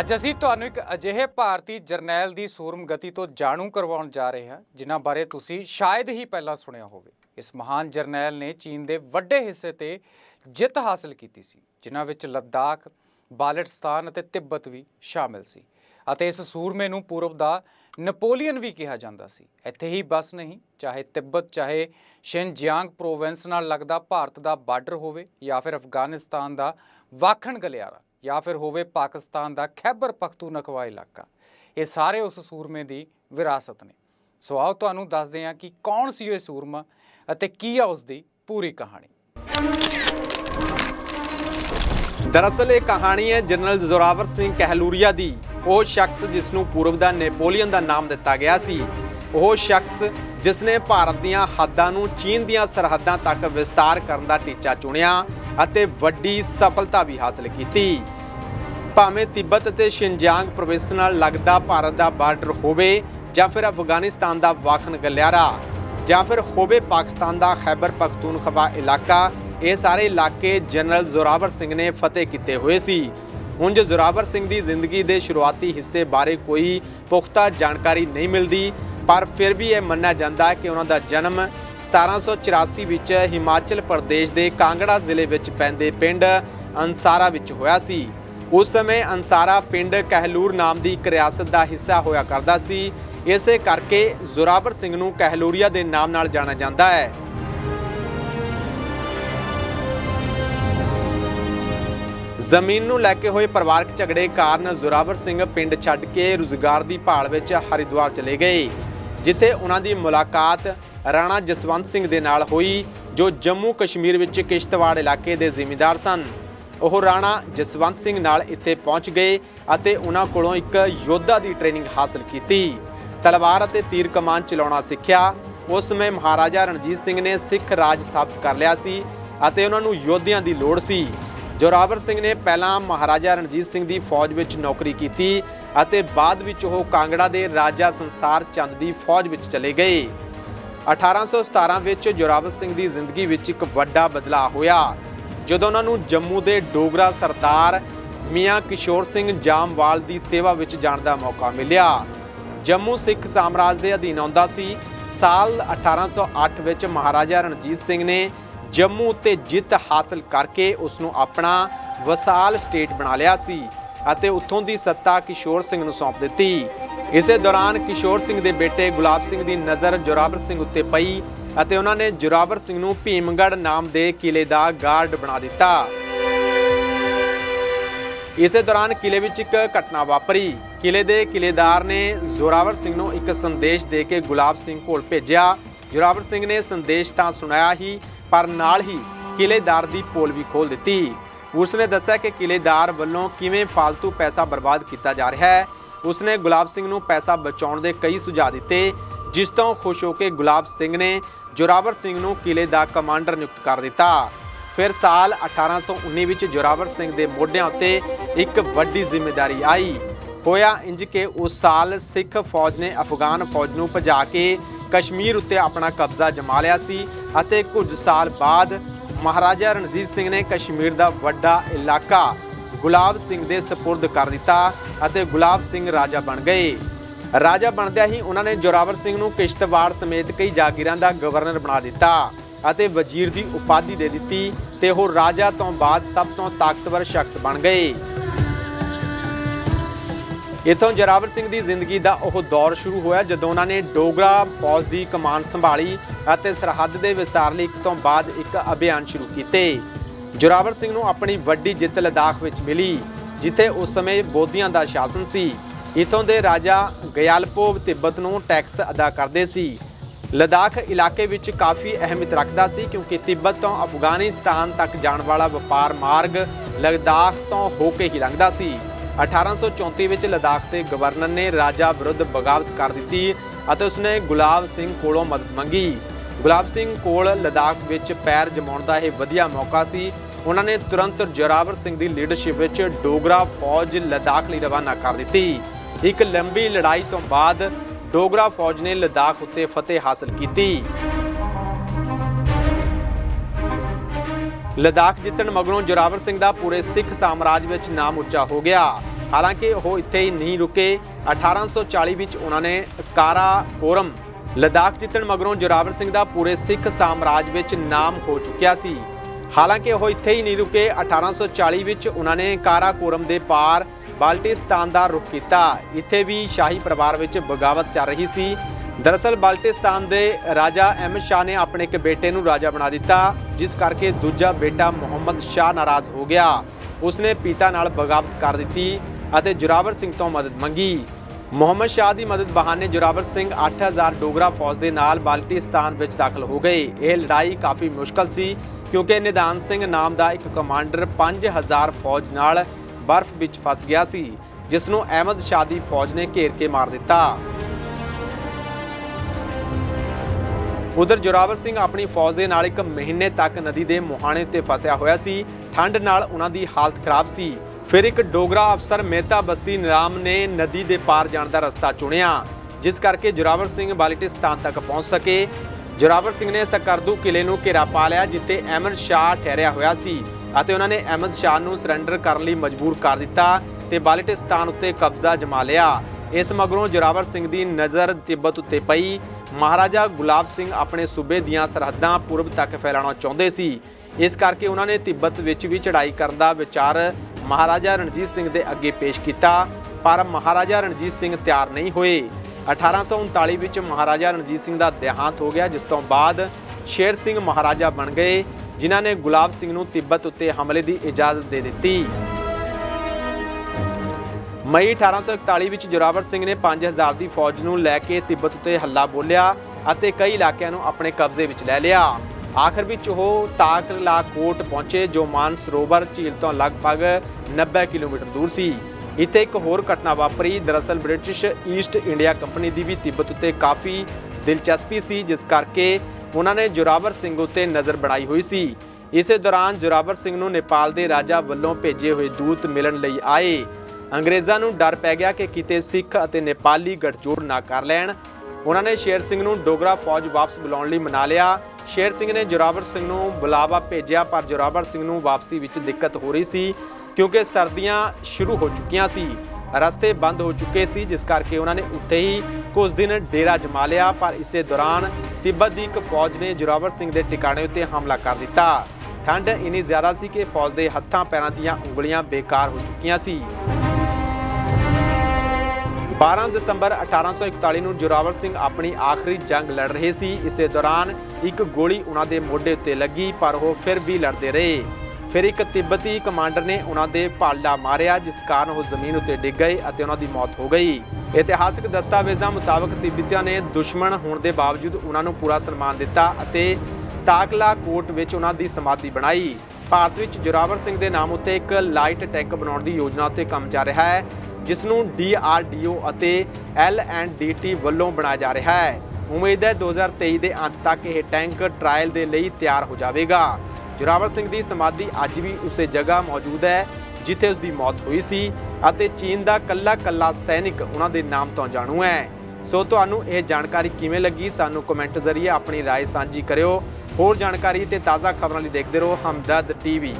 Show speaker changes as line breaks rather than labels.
ਅੱਜ ਅਸੀਂ ਤੁਹਾਨੂੰ ਇੱਕ ਅਜਿਹੇ ਭਾਰਤੀ ਜਰਨੈਲ ਦੀ ਸੂਰਮਗਤੀ ਤੋਂ ਜਾਣੂ ਕਰਵਾਉਣ ਜਾ ਰਹੇ ਹਾਂ, ਜਿਨ੍ਹਾਂ ਬਾਰੇ ਤੁਸੀਂ ਸ਼ਾਇਦ ਹੀ ਪਹਿਲਾਂ ਸੁਣਿਆ ਹੋਵੇ। ਇਸ ਮਹਾਨ ਜਰਨੈਲ ਨੇ ਚੀਨ ਦੇ ਵੱਡੇ ਹਿੱਸੇ ਤੇ ਜਿੱਤ ਹਾਸਲ ਕੀਤੀ ਸੀ, ਜਿਨ੍ਹਾਂ ਵਿੱਚ ਲੱਦਾਖ, ਬਾਲਟਿਸਤਾਨ ਅਤੇ ਤਿੱਬਤ ਵੀ ਸ਼ਾਮਿਲ ਸੀ ਅਤੇ ਇਸ ਸੂਰਮੇ ਨੂੰ ਪੂਰਬ ਦਾ ਨਪੋਲੀਅਨ ਵੀ ਕਿਹਾ ਜਾਂਦਾ ਸੀ। ਇੱਥੇ ਹੀ ਬਸ ਨਹੀਂ, ਚਾਹੇ ਤਿੱਬਤ, ਚਾਹੇ ਸ਼ਿਨਜੀਆਂਗ ਪ੍ਰੋਵਿੰਸ ਨਾਲ ਲੱਗਦਾ ਭਾਰਤ ਦਾ ਬਾਰਡਰ ਹੋਵੇ ਜਾਂ ਫਿਰ ਅਫਗਾਨਿਸਤਾਨ ਦਾ ਵਾਖਣ ਗਲਿਆਰਾ ਜਾਂ ਫਿਰ ਹੋਵੇ ਪਾਕਿਸਤਾਨ ਦਾ ਖੈਬਰ ਪਖਤੂਨਖਵਾ ਇਲਾਕਾ। ਇਹ ਸਾਰੇ ਉਸ ਸੂਰਮੇ ਦੀ ਵਿਰਾਸਤ ਨੇ। ਸੋ ਆਓ ਤੁਹਾਨੂੰ ਦੱਸਦੇ ਹਾਂ ਕਿ ਕੌਣ ਸੀ ਇਹ ਸੂਰਮਾ ਅਤੇ ਕੀ ਆ ਉਸ ਦੀ ਪੂਰੀ ਕਹਾਣੀ।
ਦਰਅਸਲ ਇਹ ਕਹਾਣੀ ਹੈ ਜਨਰਲ ਜ਼ੋਰਾਵਰ ਸਿੰਘ ਕਹਿਲੂਰੀਆ ਦੀ। ਉਹ ਸ਼ਖਸ ਜਿਸ ਨੂੰ ਪੂਰਬ ਦਾ ਨੈਪੋਲੀਅਨ ਦਾ ਨਾਮ ਦਿੱਤਾ ਗਿਆ ਸੀ। ਉਹ ਸ਼ਖਸ ਜਿਸ ਨੇ ਭਾਰਤ ਦੀਆਂ ਹੱਦਾਂ ਨੂੰ ਚੀਨ ਦੀਆਂ ਸਰਹੱਦਾਂ ਤੱਕ ਵਿਸਤਾਰ ਕਰਨ ਦਾ ਟੀਚਾ ਚੁਣਿਆ। ਅਤੇ ਵੱਡੀ ਸਫਲਤਾ ਵੀ ਹਾਸਲ ਕੀਤੀ। ਭਾਵੇਂ ਤਿੱਬਤ ਅਤੇ ਸ਼ਿਨਜਾਂਗ ਪ੍ਰੋਵਿੰਸ ਨਾਲ ਲੱਗਦਾ ਭਾਰਤ ਦਾ ਬਾਰਡਰ ਹੋਵੇ ਜਾਂ ਫਿਰ ਅਫਗਾਨਿਸਤਾਨ ਦਾ ਵਾਖਨ ਗਲਿਆਰਾ ਜਾਂ ਫਿਰ ਹੋਵੇ ਪਾਕਿਸਤਾਨ ਦਾ ਖੈਬਰ ਪਖਤੂਨਖਵਾ ਇਲਾਕਾ, ਇਹ ਸਾਰੇ ਇਲਾਕੇ ਜਨਰਲ ਜ਼ੋਰਾਵਰ ਸਿੰਘ ਨੇ ਫਤਿਹ ਕੀਤੇ ਹੋਏ ਸੀ। ਉਂਝ ਜ਼ੋਰਾਵਰ ਸਿੰਘ ਦੀ ਜ਼ਿੰਦਗੀ ਦੇ ਸ਼ੁਰੂਆਤੀ ਹਿੱਸੇ ਬਾਰੇ ਕੋਈ ਪੁਖਤਾ ਜਾਣਕਾਰੀ ਨਹੀਂ ਮਿਲਦੀ, ਪਰ ਫਿਰ ਵੀ ਇਹ ਮੰਨਿਆ ਜਾਂਦਾ ਹੈ ਕਿ ਉਹਨਾਂ ਦਾ ਜਨਮ 1784 ਵਿੱਚ ਹਿਮਾਚਲ ਪ੍ਰਦੇਸ਼ ਦੇ ਕਾਂਗੜਾ ਜ਼ਿਲ੍ਹੇ ਵਿੱਚ ਪੈਂਦੇ ਪਿੰਡ ਅੰਸਾਰਾ ਵਿੱਚ ਹੋਇਆ ਸੀ। ਉਸ ਸਮੇਂ ਅੰਸਾਰਾ ਪਿੰਡ ਕਹਿਲੂਰ ਨਾਮ ਦੀ ਇੱਕ ਰਿਆਸਤ ਦਾ ਹਿੱਸਾ ਹੋਇਆ ਕਰਦਾ ਸੀ। ਇਸੇ ਕਰਕੇ ਜ਼ੋਰਾਵਰ ਸਿੰਘ ਨੂੰ ਕਹਿਲੂਰੀਆ ਦੇ ਨਾਮ ਨਾਲ ਜਾਣਿਆ ਜਾਂਦਾ ਹੈ। ਜ਼ਮੀਨ ਨੂੰ ਲੈ ਕੇ ਹੋਏ ਪਰਿਵਾਰਕ ਝਗੜੇ ਕਾਰਨ ਜ਼ੋਰਾਵਰ ਸਿੰਘ ਪਿੰਡ ਛੱਡ ਕੇ ਰੁਜ਼ਗਾਰ ਦੀ ਭਾਲ ਵਿੱਚ ਹਰਿਦੁਆਰ ਚਲੇ ਗਏ, ਜਿੱਥੇ ਉਹਨਾਂ ਦੀ ਮੁਲਾਕਾਤ ਰਾਣਾ ਜਸਵੰਤ ਸਿੰਘ ਦੇ ਨਾਲ ਹੋਈ, ਜੋ ਜੰਮੂ ਕਸ਼ਮੀਰ ਵਿੱਚ ਕਿਸ਼ਤਵਾੜ ਇਲਾਕੇ ਦੇ ਜ਼ਿਮੀਂਦਾਰ ਸਨ। ਉਹ ਰਾਣਾ ਜਸਵੰਤ ਸਿੰਘ ਨਾਲ ਇੱਥੇ ਪਹੁੰਚ ਗਏ ਅਤੇ ਉਹਨਾਂ ਕੋਲੋਂ ਇੱਕ ਯੋਧਾ ਦੀ ਟ੍ਰੇਨਿੰਗ ਹਾਸਲ ਕੀਤੀ। ਤਲਵਾਰ ਅਤੇ ਤੀਰ ਕਮਾਨ ਚਲਾਉਣਾ ਸਿੱਖਿਆ, ਉਸ ਸਮੇਂ ਮਹਾਰਾਜਾ ਰਣਜੀਤ ਸਿੰਘ ਨੇ ਸਿੱਖ ਰਾਜ ਸਥਾਪਿਤ ਕਰ ਲਿਆ ਸੀ ਅਤੇ ਉਹਨਾਂ ਨੂੰ ਯੋਧਿਆਂ ਦੀ ਲੋੜ ਸੀ। ਜੋਰਾਵਰ ਸਿੰਘ ਨੇ ਪਹਿਲਾਂ ਮਹਾਰਾਜਾ ਰਣਜੀਤ ਸਿੰਘ ਦੀ ਫੌਜ ਵਿੱਚ ਨੌਕਰੀ ਕੀਤੀ ਅਤੇ ਬਾਅਦ ਵਿੱਚ ਉਹ ਕਾਂਗੜਾ ਦੇ ਰਾਜਾ ਸੰਸਾਰ ਚੰਦ ਦੀ ਫੌਜ ਵਿੱਚ ਚਲੇ ਗਏ। 1817 ਵਿੱਚ ਜੋਰਾਵਰ ਸਿੰਘ ਦੀ ਜ਼ਿੰਦਗੀ ਵਿੱਚ ਇੱਕ ਵੱਡਾ ਬਦਲਾਅ ਹੋਇਆ, ਜਦੋਂ ਉਹਨਾਂ ਨੂੰ ਜੰਮੂ ਦੇ ਡੋਗਰਾ ਸਰਦਾਰ ਮੀਆਂ ਕਿਸ਼ੋਰ ਸਿੰਘ ਜਾਮਵਾਲ ਦੀ ਸੇਵਾ ਵਿੱਚ ਜਾਣ ਦਾ ਮੌਕਾ ਮਿਲਿਆ। ਜੰਮੂ ਸਿੱਖ ਸਾਮਰਾਜ ਦੇ ਅਧੀਨ ਆਉਂਦਾ ਸੀ। ਸਾਲ 1808 ਵਿੱਚ ਮਹਾਰਾਜਾ ਰਣਜੀਤ ਸਿੰਘ ਨੇ ਜੰਮੂ ਉੱਤੇ ਜਿੱਤ ਹਾਸਲ ਕਰਕੇ ਉਸ ਨੂੰ ਆਪਣਾ ਵਸਾਲ ਸਟੇਟ ਬਣਾ ਲਿਆ ਸੀ ਅਤੇ ਉੱਥੋਂ ਦੀ ਸੱਤਾ ਕਿਸ਼ੋਰ ਸਿੰਘ ਨੂੰ ਸੌਂਪ ਦਿੱਤੀ। ਇਸੇ ਦੌਰਾਨ ਕਿਸ਼ੋਰ ਸਿੰਘ ਦੇ ਬੇਟੇ ਗੁਲਾਬ ਸਿੰਘ ਦੀ ਨਜ਼ਰ ਜੋਰਾਵਰ ਸਿੰਘ ਉੱਤੇ ਪਈ ਅਤੇ ਉਹਨਾਂ ਨੇ ਜੋਰਾਵਰ ਸਿੰਘ ਨੂੰ ਭੀਮਗੜ੍ਹ ਨਾਮ ਦੇ ਕਿਲੇ ਦਾ ਗਾਰਡ ਬਣਾ ਦਿੱਤਾ। ਇਸੇ ਦੌਰਾਨ ਕਿਲੇ ਵਿੱਚ ਇੱਕ ਘਟਨਾ ਵਾਪਰੀ। ਕਿਲੇ ਦੇ ਕਿਲੇਦਾਰ ਨੇ ਜ਼ੋਰਾਵਰ ਸਿੰਘ ਨੂੰ ਇੱਕ ਸੰਦੇਸ਼ ਦੇ ਕੇ ਗੁਲਾਬ ਸਿੰਘ ਕੋਲ ਭੇਜਿਆ। ਜ਼ੋਰਾਵਰ ਸਿੰਘ ਨੇ ਸੰਦੇਸ਼ ਤਾਂ ਸੁਣਾਇਆ ਹੀ, ਪਰ ਨਾਲ ਹੀ ਕਿਲੇਦਾਰ ਦੀ ਪੋਲ ਵੀ ਖੋਲ ਦਿੱਤੀ। ਉਸ ਨੇ ਦੱਸਿਆ ਕਿ ਕਿਲੇਦਾਰ ਵੱਲੋਂ ਕਿਵੇਂ ਫालतू ਪੈਸਾ ਬਰਬਾਦ ਕੀਤਾ ਜਾ ਰਿਹਾ ਹੈ ਉਸਨੇ ਗੁਲਾਬ ਸਿੰਘ ਨੂੰ ਪੈਸਾ ਬਚਾਉਣ ਦੇ ਕਈ ਸੁਝਾਅ ਦਿੱਤੇ, ਜਿਸ ਤੋਂ ਖੁਸ਼ ਹੋ ਕੇ ਗੁਲਾਬ ਸਿੰਘ ਨੇ ਜੋਰਾਵਰ ਸਿੰਘ ਨੂੰ ਕਿਲੇ ਦਾ ਕਮਾਂਡਰ ਨਿਯੁਕਤ ਕਰ ਦਿੱਤਾ। ਫਿਰ ਸਾਲ 1819 ਵਿੱਚ ਜੋਰਾਵਰ ਸਿੰਘ ਦੇ ਮੋਢਿਆਂ ਉੱਤੇ ਇੱਕ ਵੱਡੀ ਜ਼ਿੰਮੇਵਾਰੀ ਆਈ। ਹੋਇਆ ਇੰਜ ਕਿ ਉਸ ਸਾਲ ਸਿੱਖ ਫੌਜ ਨੇ ਅਫਗਾਨ ਫੌਜ ਨੂੰ ਭਜਾ ਕੇ ਕਸ਼ਮੀਰ ਉੱਤੇ ਆਪਣਾ ਕਬਜ਼ਾ ਜਮਾ ਲਿਆ ਸੀ ਅਤੇ ਕੁਝ ਸਾਲ ਬਾਅਦ ਮਹਾਰਾਜਾ ਰਣਜੀਤ ਸਿੰਘ ਨੇ ਕਸ਼ਮੀਰ ਦਾ ਵੱਡਾ ਇਲਾਕਾ ਗੁਲਾਬ ਸਿੰਘ ਦੇ ਸਪੁਰਦ ਕਰ ਦਿੱਤਾ ਅਤੇ ਗੁਲਾਬ ਸਿੰਘ ਰਾਜਾ ਬਣ ਗਏ। ਰਾਜਾ ਬਣਦਿਆਂ ਹੀ ਉਹਨਾਂ ਨੇ ਜੋਰਾਵਰ ਸਿੰਘ ਨੂੰ ਕਿਸ਼ਤਵਾੜ ਸਮੇਤ ਕਈ ਜਾਗੀਰਾਂ ਦਾ ਗਵਰਨਰ ਬਣਾ ਦਿੱਤਾ ਅਤੇ ਵਜ਼ੀਰ ਦੀ ਉਪਾਧੀ ਦੇ ਦਿੱਤੀ ਤੇ ਉਹ ਰਾਜਾ ਤੋਂ ਬਾਅਦ ਸਭ ਤੋਂ ਤਾਕਤਵਰ ਸ਼ਖਸ ਬਣ ਗਏ। ਇਥੋਂ ਜੋਰਾਵਰ ਸਿੰਘ ਦੀ ਜ਼ਿੰਦਗੀ ਦਾ ਉਹ ਦੌਰ ਸ਼ੁਰੂ ਹੋਇਆ ਜਦੋਂ ਉਹਨਾਂ ਨੇ ਡੋਗਰਾ ਫੌਜ ਦੀ ਕਮਾਨ ਸੰਭਾਲੀ ਅਤੇ ਸਰਹੱਦ ਦੇ ਵਿਸਤਾਰ ਲਈ ਇੱਕ ਤੋਂ ਬਾਅਦ ਇੱਕ ਅਭਿਆਨ ਸ਼ੁਰੂ ਕੀਤੇ। ਜੋਰਾਵਰ ਸਿੰਘ ਨੂੰ ਆਪਣੀ ਵੱਡੀ ਜਿੱਤ ਲਦਾਖ ਵਿੱਚ ਮਿਲੀ, ਜਿੱਥੇ ਉਸ ਸਮੇਂ ਬੋਧੀਆਂ ਦਾ ਸ਼ਾਸਨ ਸੀ। ਇਥੋਂ ਦੇ ਰਾਜਾ ਗਿਆਲਪੋਵ ਤਿੱਬਤ ਨੂੰ ਟੈਕਸ ਅਦਾ ਕਰਦੇ ਸੀ। ਲਦਾਖ ਇਲਾਕੇ ਵਿੱਚ ਕਾਫੀ ਅਹਿਮੀਅਤ ਰੱਖਦਾ ਸੀ, ਕਿਉਂਕਿ ਤਿੱਬਤ ਤੋਂ ਅਫਗਾਨਿਸਤਾਨ ਤੱਕ ਜਾਣ ਵਾਲਾ ਵਪਾਰ ਮਾਰਗ ਲਦਾਖ ਤੋਂ ਹੋ ਕੇ ਹੀ ਲੰਘਦਾ ਸੀ। 1834 ਵਿੱਚ ਲਦਾਖ ਦੇ ਗਵਰਨਰ ਨੇ ਰਾਜਾ ਵਿਰੁੱਧ ਬਗਾਵਤ ਕਰ ਦਿੱਤੀ ਅਤੇ ਉਸਨੇ ਗੁਲਾਬ ਸਿੰਘ ਕੋਲੋਂ ਮਦਦ ਮੰਗੀ। ਗੁਲਾਬ ਸਿੰਘ ਕੋਲ ਲਦਾਖ ਵਿੱਚ ਪੈਰ ਜਮਾਉਣ ਦਾ ਇਹ ਵਧੀਆ ਮੌਕਾ ਸੀ। ਉਹਨਾਂ ਨੇ ਤੁਰੰਤ ਜੋਰਾਵਰ ਸਿੰਘ ਦੀ ਲੀਡਰਸ਼ਿਪ ਵਿੱਚ ਡੋਗਰਾ ਫੌਜ ਲਦਾਖ ਲਈ ਰਵਾਨਾ ਕਰ ਦਿੱਤੀ। ਇੱਕ ਲੰਬੀ ਲੜਾਈ ਤੋਂ ਬਾਅਦ ਡੋਗਰਾ ਫੌਜ ਨੇ ਲਦਾਖ ਉੱਤੇ ਫਤਿਹ ਹਾਸਲ ਕੀਤੀ। ਲਦਾਖ ਜਿੱਤਣ ਮਗਰੋਂ ਜੋਰਾਵਰ ਸਿੰਘ ਦਾ ਪੂਰੇ ਸਿੱਖ ਸਾਮਰਾਜ ਵਿੱਚ ਨਾਮ ਉੱਚਾ ਹੋ ਗਿਆ। ਹਾਲਾਂਕਿ ਉਹ ਇੱਥੇ ਹੀ ਨਹੀਂ ਰੁਕੇ। 1840 ਵਿੱਚ ਉਹਨਾਂ ਨੇ ਕਾਰਾ ਕੋਰਮ ਲਦਾਖ ਜਿੱਤਣ ਮਗਰੋਂ ਜੋਰਾਵਰ ਸਿੰਘ ਦਾ ਪੂਰੇ ਸਿੱਖ ਸਾਮਰਾਜ ਵਿੱਚ ਨਾਮ ਹੋ ਚੁੱਕਿਆ ਸੀ। ਹਾਲਾਂਕਿ ਉਹ ਇੱਥੇ ਹੀ ਨਹੀਂ ਰੁਕੇ। 1840 ਵਿੱਚ ਉਹਨਾਂ ਨੇ ਕਾਰਾਕੋਰਮ ਦੇ ਪਾਰ ਬਾਲਟਿਸਤਾਨ ਦਾ ਰੁਖ ਕੀਤਾ। ਇੱਥੇ ਵੀ ਸ਼ਾਹੀ ਪਰਿਵਾਰ ਵਿੱਚ ਬਗਾਵਤ ਚੱਲ ਰਹੀ ਸੀ। ਦਰਅਸਲ ਬਾਲਟਿਸਤਾਨ ਦੇ ਰਾਜਾ ਅਹਿਮਦ ਸ਼ਾਹ ਨੇ ਆਪਣੇ ਇੱਕ ਬੇਟੇ ਨੂੰ ਰਾਜਾ ਬਣਾ ਦਿੱਤਾ, ਜਿਸ ਕਰਕੇ ਦੂਜਾ ਬੇਟਾ ਮੁਹੰਮਦ ਸ਼ਾਹ ਨਾਰਾਜ਼ ਹੋ ਗਿਆ। ਉਸਨੇ ਪਿਤਾ ਨਾਲ ਬਗਾਵਤ ਕਰ ਦਿੱਤੀ ਅਤੇ ਜੋਰਾਵਰ ਸਿੰਘ ਤੋਂ ਮਦਦ ਮੰਗੀ। ਮੁਹੰਮਦ ਸ਼ਾਹ ਦੀ ਮਦਦ ਬਹਾਨੇ ਜੋਰਾਵਰ ਸਿੰਘ 8000 ਡੋਗਰਾ ਫੌਜ ਦੇ ਨਾਲ ਬਾਲਟਿਸਤਾਨ ਵਿੱਚ ਦਾਖਲ ਹੋ ਗਏ। ਇਹ ਲੜਾਈ ਕਾਫੀ ਮੁਸ਼ਕਲ ਸੀ, ਕਿਉਂਕਿ ਨਿਦਾਨ ਸਿੰਘ ਨਾਮ ਦਾ ਇੱਕ ਕਮਾਂਡਰ 5000 ਫੌਜ ਨਾਲ ਬਰਫ਼ ਵਿੱਚ ਫਸ ਗਿਆ ਸੀ ਜਿਸ ਨੂੰ ਅਹਿਮਦ ਸ਼ਾਹ ਦੀ ਫੌਜ ਨੇ ਘੇਰ ਕੇ ਮਾਰ ਦਿੱਤਾ। ਉਧਰ ਜੋਰਾਵਰ ਸਿੰਘ ਆਪਣੀ ਫੌਜ ਦੇ ਨਾਲ ਇੱਕ ਮਹੀਨੇ ਤੱਕ ਨਦੀ ਦੇ ਮੁਹਾਣੇ ਤੇ ਫਸਿਆ ਹੋਇਆ ਸੀ। ਠੰਡ ਨਾਲ ਉਹਨਾਂ ਦੀ ਹਾਲਤ ਖਰਾਬ ਸੀ। ਫਿਰ ਇੱਕ ਡੋਗਰਾ ਅਫਸਰ ਮਹਿਤਾ ਬਸਤੀ ਨਿਰਾਮ ਨੇ ਨਦੀ ਦੇ ਪਾਰ ਜਾਣ ਦਾ ਰਸਤਾ ਚੁਣਿਆ, ਜਿਸ ਕਰਕੇ ਜੋਰਾਵਰ ਸਿੰਘ ਬਾਲਿਟਿਸਤਾਨ ਤੱਕ ਪਹੁੰਚ ਸਕੇ। ਜੋਰਾਵਰ ਸਿੰਘ ਨੇ ਸਕਰਦੂ ਕਿਲੇ ਨੂੰ ਘੇਰਾ ਪਾ ਲਿਆ, ਜਿੱਥੇ ਅਹਿਮਦ ਸ਼ਾਹ ਠਹਿਰਿਆ ਹੋਇਆ ਸੀ ਅਤੇ ਉਹਨਾਂ ਨੇ ਅਹਿਮਦ ਸ਼ਾਹ ਨੂੰ ਸਰੈਂਡਰ ਕਰਨ ਲਈ ਮਜਬੂਰ ਕਰ ਦਿੱਤਾ ਤੇ ਬਾਲਿਟਿਸਤਾਨ ਉੱਤੇ ਕਬਜ਼ਾ ਜਮਾ ਲਿਆ। ਇਸ ਮਗਰੋਂ ਜੋਰਾਵਰ ਸਿੰਘ ਦੀ ਨਜ਼ਰ ਤਿੱਬਤ ਉੱਤੇ ਪਈ। ਮਹਾਰਾਜਾ ਗੁਲਾਬ ਸਿੰਘ ਆਪਣੇ ਸੂਬੇ ਦੀਆਂ ਸਰਹੱਦਾਂ ਪੂਰਬ ਤੱਕ ਫੈਲਾਉਣਾ ਚਾਹੁੰਦੇ ਸੀ। ਇਸ ਕਰਕੇ ਉਹਨਾਂ ਨੇ ਤਿੱਬਤ ਵਿੱਚ ਵੀ ਚੜ੍ਹਾਈ ਕਰਨ ਦਾ ਵਿਚਾਰ ਮਹਾਰਾਜਾ ਰਣਜੀਤ ਸਿੰਘ ਦੇ ਅੱਗੇ ਪੇਸ਼ ਕੀਤਾ, ਪਰ ਮਹਾਰਾਜਾ ਰਣਜੀਤ ਸਿੰਘ ਤਿਆਰ ਨਹੀਂ ਹੋਏ। 1839 ਵਿੱਚ ਮਹਾਰਾਜਾ ਰਣਜੀਤ ਸਿੰਘ ਦਾ ਦੇਹਾਂਤ ਹੋ ਗਿਆ, ਜਿਸ ਤੋਂ ਬਾਅਦ ਸ਼ੇਰ ਸਿੰਘ ਮਹਾਰਾਜਾ ਬਣ ਗਏ, ਜਿਨ੍ਹਾਂ ਨੇ ਗੁਲਾਬ ਸਿੰਘ ਨੂੰ ਤਿੱਬਤ ਉੱਤੇ ਹਮਲੇ ਦੀ ਇਜਾਜ਼ਤ ਦੇ ਦਿੱਤੀ। ਮਈ 1841 ਵਿੱਚ ਜੋਰਾਵਰ ਸਿੰਘ ਨੇ 5000 ਦੀ ਫੌਜ ਨੂੰ ਲੈ ਕੇ ਤਿੱਬਤ ਉੱਤੇ ਹੱਲਾ ਬੋਲਿਆ ਅਤੇ ਕਈ ਇਲਾਕਿਆਂ ਨੂੰ ਆਪਣੇ ਕਬਜ਼ੇ ਵਿੱਚ ਲੈ ਲਿਆ। ਆਖਰ ਵਿੱਚ ਉਹ ਤਾਕਲਾ ਕੋਟ ਪਹੁੰਚੇ ਜੋ ਮਾਨ ਸਰੋਵਰ ਝੀਲ ਤੋਂ ਲਗਭਗ 90 ਕਿਲੋਮੀਟਰ ਦੂਰ ਸੀ। ਇੱਥੇ ਇੱਕ ਹੋਰ ਘਟਨਾ ਵਾਪਰੀ। ਦਰਅਸਲ ਬ੍ਰਿਟਿਸ਼ ਈਸਟ ਇੰਡੀਆ ਕੰਪਨੀ ਦੀ ਵੀ ਤਿੱਬਤ ਉੱਤੇ ਕਾਫੀ ਦਿਲਚਸਪੀ ਸੀ, ਜਿਸ ਕਰਕੇ ਉਹਨਾਂ ਨੇ ਜੋਰਾਵਰ ਸਿੰਘ ਉੱਤੇ ਨਜ਼ਰ ਬਣਾਈ ਹੋਈ ਸੀ। ਇਸੇ ਦੌਰਾਨ ਜੋਰਾਵਰ ਸਿੰਘ ਨੂੰ ਨੇਪਾਲ ਦੇ ਰਾਜਾ ਵੱਲੋਂ ਭੇਜੇ ਹੋਏ ਦੂਤ ਮਿਲਣ ਲਈ ਆਏ। ਅੰਗਰੇਜ਼ਾਂ ਨੂੰ ਡਰ ਪੈ ਗਿਆ ਕਿ ਕਿਤੇ ਸਿੱਖ ਅਤੇ ਨੇਪਾਲੀ ਗੱਠਜੋੜ ਨਾ ਕਰ ਲੈਣ। ਉਹਨਾਂ ਨੇ ਸ਼ੇਰ ਸਿੰਘ ਨੂੰ ਡੋਗਰਾ ਫੌਜ ਵਾਪਸ ਬੁਲਾਉਣ ਲਈ ਮਨਾ ਲਿਆ। ਸ਼ੇਰ ਸਿੰਘ ਨੇ ਜੋਰਾਵਰ ਸਿੰਘ ਨੂੰ ਬੁਲਾਵਾ ਭੇਜਿਆ, ਪਰ ਜੋਰਾਵਰ ਸਿੰਘ ਨੂੰ ਵਾਪਸੀ ਵਿੱਚ ਦਿੱਕਤ ਹੋ ਰਹੀ ਸੀ, ਕਿਉਂਕਿ ਸਰਦੀਆਂ ਸ਼ੁਰੂ ਹੋ ਚੁੱਕੀਆਂ ਸੀ। ਰਸਤੇ ਬੰਦ ਹੋ ਚੁੱਕੇ ਸੀ, ਜਿਸ ਕਰਕੇ ਉਹਨਾਂ ਨੇ ਉੱਥੇ ਹੀ ਕੁਝ ਦਿਨ ਡੇਰਾ ਜਮਾ ਲਿਆ, ਪਰ ਇਸੇ ਦੌਰਾਨ ਤਿੱਬਤ ਦੀ ਇੱਕ ਫੌਜ ਨੇ ਜੋਰਾਵਰ ਸਿੰਘ ਦੇ ਟਿਕਾਣੇ ਉੱਤੇ ਹਮਲਾ ਕਰ ਦਿੱਤਾ। ਠੰਡ ਇੰਨੀ ਜ਼ਿਆਦਾ ਸੀ ਕਿ ਫੌਜ ਦੇ ਹੱਥਾਂ, ਪੈਰਾਂ ਦੀਆਂ ਉਂਗਲੀਆਂ ਬੇਕਾਰ ਹੋ ਚੁੱਕੀਆਂ ਸੀ। 12 ਦਸੰਬਰ 1841 ਨੂੰ ਜੋਰਾਵਰ ਸਿੰਘ ਆਪਣੀ ਆਖਰੀ ਜੰਗ ਲੜ ਰਹੇ ਸੀ। ਇਸੇ ਦੌਰਾਨ ਇੱਕ ਗੋਲੀ ਉਹਨਾਂ ਦੇ ਮੋਢੇ ਉੱਤੇ ਲੱਗੀ, ਪਰ ਉਹ ਫਿਰ ਵੀ ਲੜਦੇ ਰਹੇ। ਫਿਰ ਇੱਕ ਤਿੱਬਤੀ ਕਮਾਂਡਰ ਨੇ ਉਹਨਾਂ ਦੇ ਭਾਲਾ ਮਾਰਿਆ, ਜਿਸ ਕਾਰਨ ਉਹ ਜ਼ਮੀਨ ਉੱਤੇ ਡਿੱਗ ਗਏ ਅਤੇ ਉਹਨਾਂ ਦੀ ਮੌਤ ਹੋ ਗਈ। ਇਤਿਹਾਸਕ ਦਸਤਾਵੇਜ਼ਾਂ ਮੁਤਾਬਕ ਤਿੱਬਤੀਆਂ ਨੇ ਦੁਸ਼ਮਣ ਹੋਣ ਦੇ ਬਾਵਜੂਦ ਉਹਨਾਂ ਨੂੰ ਪੂਰਾ ਸਨਮਾਨ ਦਿੱਤਾ ਅਤੇ ਤਾਕਲਾ ਕੋਟ ਵਿੱਚ ਉਹਨਾਂ ਦੀ ਸਮਾਧੀ ਬਣਾਈ। ਭਾਰਤ ਵਿੱਚ ਜੋਰਾਵਰ ਸਿੰਘ ਦੇ ਨਾਮ ਉੱਤੇ ਇੱਕ ਲਾਈਟ ਟੈਂਕ ਬਣਾਉਣ ਦੀ ਯੋਜਨਾ ਉੱਤੇ ਕੰਮ ਚੱਲ ਰਿਹਾ ਹੈ। ਜਿਸ ਨੂੰ DRDO ਅਤੇ L&DT ਵੱਲੋਂ ਬਣਾਇਆ ਜਾ ਰਿਹਾ ਹੈ ਉਮੀਦ ਹੈ 2023 ਦੇ ਅੰਤ ਤੱਕ ਇਹ ਟੈਂਕ ਟ੍ਰਾਇਲ ਦੇ ਲਈ ਤਿਆਰ ਹੋ ਜਾਵੇਗਾ ਜੋਰਾਵਰ ਸਿੰਘ ਦੀ ਸਮਾਧੀ ਅੱਜ ਵੀ ਉਸੇ ਜਗ੍ਹਾ ਮੌਜੂਦ ਹੈ ਜਿੱਥੇ ਉਸ ਦੀ ਮੌਤ ਹੋਈ ਸੀ ਅਤੇ ਚੀਨ ਦਾ ਕੱਲਾ-ਕੱਲਾ ਸੈਨਿਕ ਉਹਨਾਂ ਦੇ ਨਾਮ ਤੋਂ ਜਾਣੂ ਹੈ ਸੋ ਤੁਹਾਨੂੰ ਇਹ ਜਾਣਕਾਰੀ ਕਿਵੇਂ ਲੱਗੀ ਸਾਨੂੰ ਕਮੈਂਟ ਜ਼ਰੀਏ ਆਪਣੀ رائے ਸਾਂਝੀ ਕਰਿਓ ਹੋਰ ਜਾਣਕਾਰੀ ਤੇ ਤਾਜ਼ਾ ਖਬਰਾਂ ਲਈ ਦੇਖਦੇ ਰਹੋ ਹਮਦਰਦ ਟੀਵੀ